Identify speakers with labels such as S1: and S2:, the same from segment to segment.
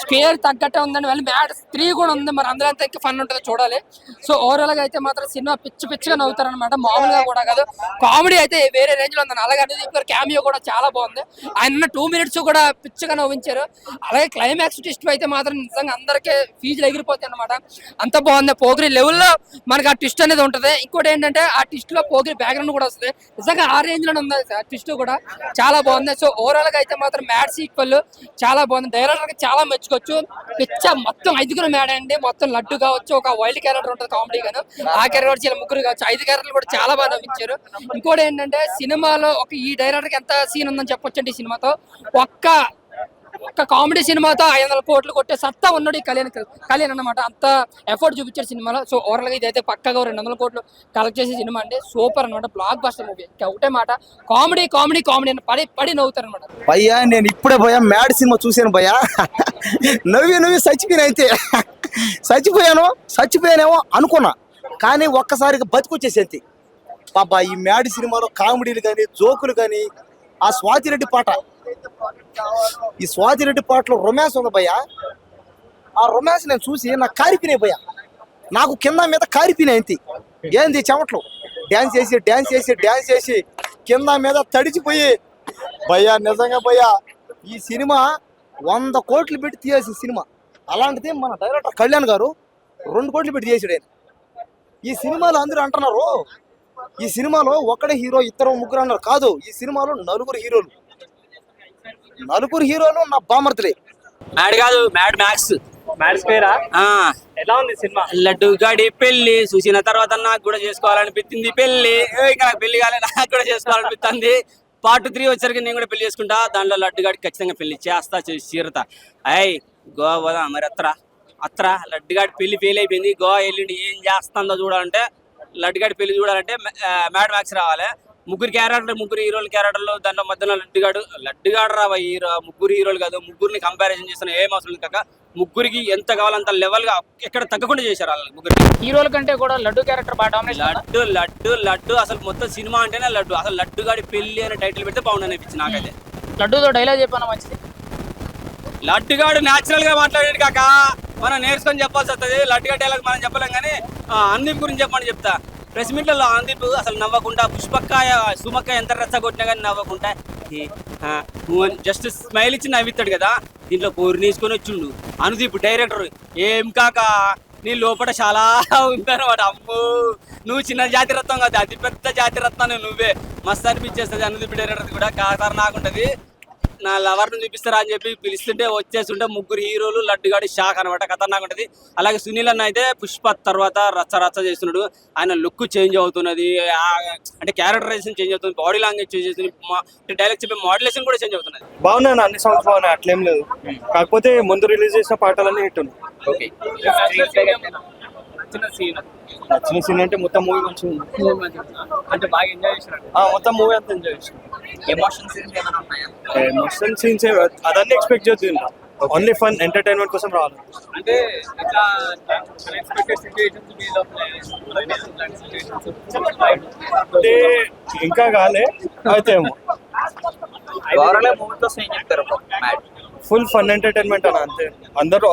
S1: Square తగ్గట్టే ఉందండి. మళ్ళీ మ్యాడ్ త్రీ కూడా ఉంది. మరి అందులో ఎంత ఫన్ ఉంటుంది చూడాలి. సో ఓవరాల్గా అయితే మాత్రం సినిమా పిచ్చి పిచ్చిగా నవ్వుతారనమాట మామూలుగా కూడా కాదు. కామెడీ అయితే వేరే రేంజ్లో ఉందండి. అలాగే అనుదీప్ గారు క్యామియో కూడా చాలా బాగుంది. ఆయన టూ మినిట్స్ కూడా పిచ్చిగా నవ్వించారు. అలాగే క్లైమాక్స్ ట్విస్ట్ అయితే మాత్రం నిజంగా అందరికీ ఫీజులు ఎగిరిపోతాయి అనమాట అంత బాగుంది. పోగిరి లెవెల్లో మనకి ఆ ట్విస్ట్ అనేది ఉంటుంది. ఇంకోటి ఏంటంటే ఆ ట్విస్ట్లో పోగిరి బ్యాక్గ్రౌండ్ కూడా వస్తుంది. నిజంగా ఆ రేంజ్లోనే ఉంది ఆ ట్విస్ట్ కూడా. చాలా బాగుంది. సో ఓవరాల్గా అయితే మాత్రం మ్యాడ్ సీక్వెల్ చాలా బాగుంది. డైరెక్టర్కి చాలా చాలా మెచ్చుకోవచ్చు. పిచ్చ మొత్తం ఐదుగురు మేడ అండి. మొత్తం లడ్డు కావచ్చు ఒక వైల్డ్ క్యారెక్టర్ ఉంటుంది కామెడీ గాను. ఆ క్యారెక్టర్ చాలా ముగ్గురు కావచ్చు. ఐదు క్యారెక్టర్లు కూడా చాలా బాగా నవ్వించారు ఇంకోటి ఏంటంటే సినిమాలో ఒక ఈ డైరెక్టర్కి ఎంత సీన్ ఉందని చెప్పొచ్చు అండి ఈ సినిమాతో. ఒక్క ఒక కామెడీ సినిమాతో ఐదు వందల కోట్లు కొట్టే సత్తా ఉన్నాడు ఈ కళ్యాణ్ కళ్యాణ్ అనమాట అంత ఎఫర్ట్ చూపించారు సినిమాలో. సో ఓవరాల్గా ఇదైతే పక్కగా రెండు వందల కోట్లు కలెక్ట్ చేసే సినిమా అంటే సూపర్ అన్నమాట. బ్లాక్ బస్టర్ మూవీ ఒకటే మాట. కామెడీ కామెడీ కామెడీ అని పడి పడి నవ్వుతారు అనమాట
S2: భయ్యా నేను ఇప్పుడే భయ్యా మ్యాడ్ సినిమా చూశాను భయ్యా. నవ్వి నవ్వి చచ్చిపోయిన అయితే. చచ్చిపోయాను చచ్చిపోయానేమో అనుకున్నా. కానీ ఒక్కసారిగా బతికొచ్చేసేంతి పాపా ఈ మ్యాడ్ సినిమాలో కామెడీలు కానీ జోకులు కానీ ఆ స్వాతిరెడ్డి పాట. ఈ స్వాతిరెడ్డి పాటలో రొమాన్స్ ఉంది భయ్యా? ఆ రొమాన్స్ నేను చూసి నాకు కారిపినాయి భయ్యా. నాకు కింద మీద కారిపినాయి అంతే. ఏంది చెమట్లు? డ్యాన్స్ చేసి డ్యాన్స్ చేసి డ్యాన్స్ చేసి కింద మీద తడిచిపోయి. భయ్యా నిజంగా భయ్యా ఈ సినిమా వంద కోట్లు పెట్టి తీయాల్సిన సినిమా. అలాంటిది మన డైరెక్టర్ కళ్యాణ్ గారు రెండు కోట్లు పెట్టి తీసాడు ఈ సినిమాలో అందరూ అంటున్నారు ఈ సినిమాలో ఒక్కడే హీరో ఇద్దరు ముగ్గురు అన్నారు. కాదు ఈ సినిమాలో నలుగురు హీరోలు. నలుగురు హీరోలు నా బామర్తులే
S3: మ్యాడ్ కాదు మ్యాడ్ మ్యాక్స్.
S4: మ్యాడ్ స్క్వేరా
S3: ఆ.
S4: ఎలా ఉంది సినిమా?
S3: లడ్డు గాడి పెళ్ళి చూసిన తర్వాత నాకు కూడా చేసుకోవాలనిపించింది పెళ్ళి ఏ, ఇంకా నాకు పెళ్ళి కాలే నాకు కూడా చేసుకోవాలనిపిస్తుంది. పార్ట్ త్రీ వచ్చరికి నేను కూడా పెళ్ళి చేసుకుంటా. దాంట్లో లడ్డు గాడికి ఖచ్చితంగా పెళ్ళి చేస్తా చేసి చీరతా. అయ్ గోవా పోదాం మరి అత్ర. అత్ర లడ్డు గాడి పెళ్ళి ఫెయిల్ అయిపోయింది. గోవా వెళ్ళిండి ఏం చేస్తుందో చూడాలంటే లడ్డు గాడి పెళ్ళి చూడాలంటే మ్యాడ్ మ్యాక్స్ రావాలి. ముగ్గురు క్యారెక్టర్ ముగ్గురు హీరోలు క్యారెక్టర్లు దాంట్లో మధ్యలో లడ్డుగాడు లడ్డుగాడు రా హీరో ముగ్గురు హీరోలు కాదు ముగ్గురిని కంపారిజన్ చేస్తున్న ఏం అవసరం లేదు కాక ముగ్గురికి ఎంత కావాలంత లెవెల్గా ఎక్కడ తగ్గకుండా చేశారు వాళ్ళ ముగ్గురు
S4: హీరోల కంటే కూడా లడ్డు క్యారెక్టర్ బాగా
S3: లడ్డు లడ్డు లడ్డు అసలు మొత్తం సినిమా అంటేనే లడ్డు. అసలు లడ్డు గాడి పెళ్ళి అనే టైటిల్ పెడితే బాగుండు అనిపించింది నాకైతే.
S4: లడ్డూతో డైలాగ్ చెప్పాను మంచిది?
S3: లడ్డుగాడు న్యాచురల్గా మాట్లాడాడు కాక. మనం నేర్చుకొని చెప్పాల్సి వస్తుంది. లడ్డుగా డైలాగ్ మనం చెప్పలేం కానీ అందీప్ గురించి చెప్పమని చెప్తా. ప్రెస్ మీట్లలో అందీప్ అసలు నవ్వకుండా పుష్పక్కాయ సుమక్కాయ ఎంత రెచ్చగొట్టినా కానీ నవ్వకుండా జస్ట్ స్మైల్ ఇచ్చి నవ్విస్తాడు కదా. దీంట్లో పోరు నేసుకొని వచ్చిండు. అనుదీప్ డైరెక్టర్ ఏం కాక నీ లోపల చాలా ఉందన్నమాట అమ్మో. నువ్వు చిన్న జాతి రత్నం కాదు అతిపెద్ద జాతి రత్నాన్ని నువ్వే. మస్తు అనిపించేస్తుంది అనుదీప్ డైరెక్టర్ కూడా. కాకర నాకుంటది. నా లవర్ని చూపిస్తారా అని చెప్పి పిలుస్తుంటే వచ్చేస్తుంటే ముగ్గురు హీరోలు లడ్డుగాడి షాక్ అనమాట ఖతర్నాక్ ఉంటుంది. అలాగే సునీల్ అన్న అయితే పుష్ప తర్వాత రచ్చ రచ్చ చేస్తున్నాడు. ఆయన లుక్ చేంజ్ అవుతున్నది. అంటే క్యారెక్టరైజేషన్ చేంజ్ అవుతుంది బాడీ లాంగ్వేజ్ చేంజ్ అవుతుంది డైరెక్ట్ చెప్పే మోడలేషన్ కూడా చేంజ్ అవుతున్నది.
S5: బాగున్నాను అన్ని సాంగ్స్ బాగున్నాయి. అట్లేం లేదు. కాకపోతే ముందు రిలీజ్ చేసిన పాటలన్నీ హిట్ ఉన్నాయి.
S4: నచ్చిన సీన్
S5: అంటే మొత్తం మూవీ మంచిగా ఉంది.
S4: అంటే బాగా ఎంజాయ్ చేసినట్టు
S5: ఆ, మొత్తం మూవీ అంతా ఎంజాయ్ చేసిన.
S4: ఎమోషన్ సీన్స్ ఏమైనా ఉన్నాయా?
S5: ఎమోషన్ సీన్స్ అదన్నీ ఎక్స్పెక్ట్ చేస్తుంది ఓన్లీ ఫన్ ఎంటర్టైన్మెంట్ కోసం రావాలి.
S4: అంటే ఇట్లా అన్ఎక్స్పెక్టెడ్ సిచ్యువేషన్స్ మీలో
S5: అంటే ఇంకా కాలే అయితే
S4: చెప్తారు
S5: ఫుల్ ఫన్ ఎంటర్టైన్మెంట్ అని అంతే. అందరూ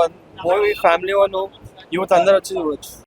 S5: మూవీ ఫ్యామిలీ వాళ్ళు యూత్ అందరూ వచ్చి చూడొచ్చు.